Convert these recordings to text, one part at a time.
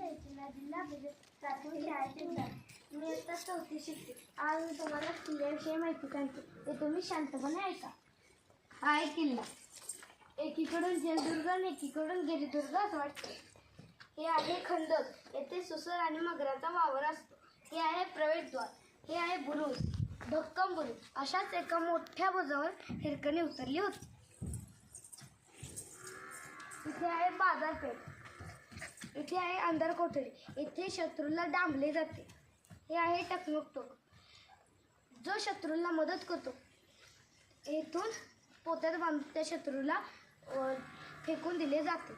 जिल्हा परिषद प्राथमिक शाळेत मी आता चौथी शिकते आज मी तुम्हाला किल्ल्याविषयी माहिती सांगते. ते तुम्ही शांतपणे ऐका. हा आहे किल्ला एकीकडून जलदुर्ग आणि एकीकडून गिरिदुर्ग असं वाटते हे आहे खंदक येथे सुसर आणि मगराचा वावर असतो. हे आहे प्रवेशद्वार. हे आहे बुरुज. भक्कम बुरुज. अशाच एका मोठ्या बुजावर हिरकणी उतरली होती. इथे आहे बाजारपेठ. इथे आहे अंधार कोठडी. येथे शत्रूला डांबले जाते. हे आहे टकमक टोक जो शत्रूला मदत करतो येथून पोत्यात बांधून त्या शत्रूला फेकून दिले जाते.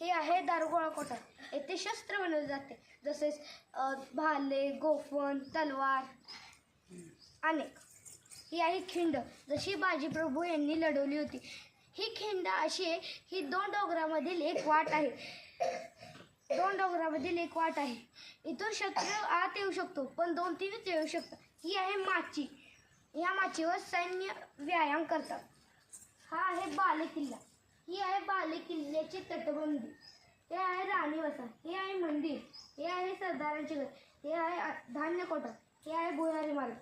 हे आहे दारुगोळा कोठार येथे शस्त्र बनवले जाते. जसेच भाले गोफण तलवार अनेक. ही आहे खिंड. जशी बाजीप्रभू यांनी लढवली होती. ही खिंड अशी आहे ही दोन डोंगरामधील एक वाट आहे. दोन डोंगरामधील एक वाट आहे. इथून शत्रू आत येऊ शकतो पण दोन तीनच येऊ शकतात. ही आहे माची. या माचीवर सैन्य व्यायाम करतात. हा आहे बाले किल्ला. ही आहे बाले किल्ल्याची तटबंदी. हे आहे राणी वसा. हे आहे मंदिर. हे आहे सरदारांचे घर. हे आहे धान्य कोटा हे आहे भुयारी मार्ग.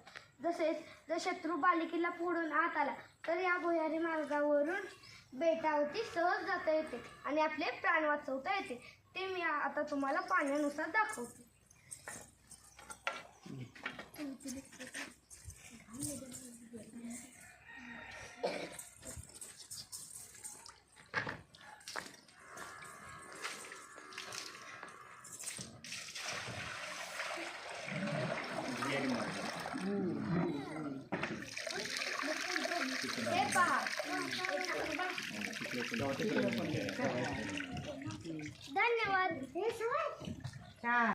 तसेच जर शत्रू बालिकेला पुढून फोडून आत आला तर या भुयारी मार्गावरून बेटावरती सहज जाता येते आणि आपले प्राण वाचवता येते. ते मी आता तुम्हाला पाण्यानुसार दाखवते. धन्यवाद.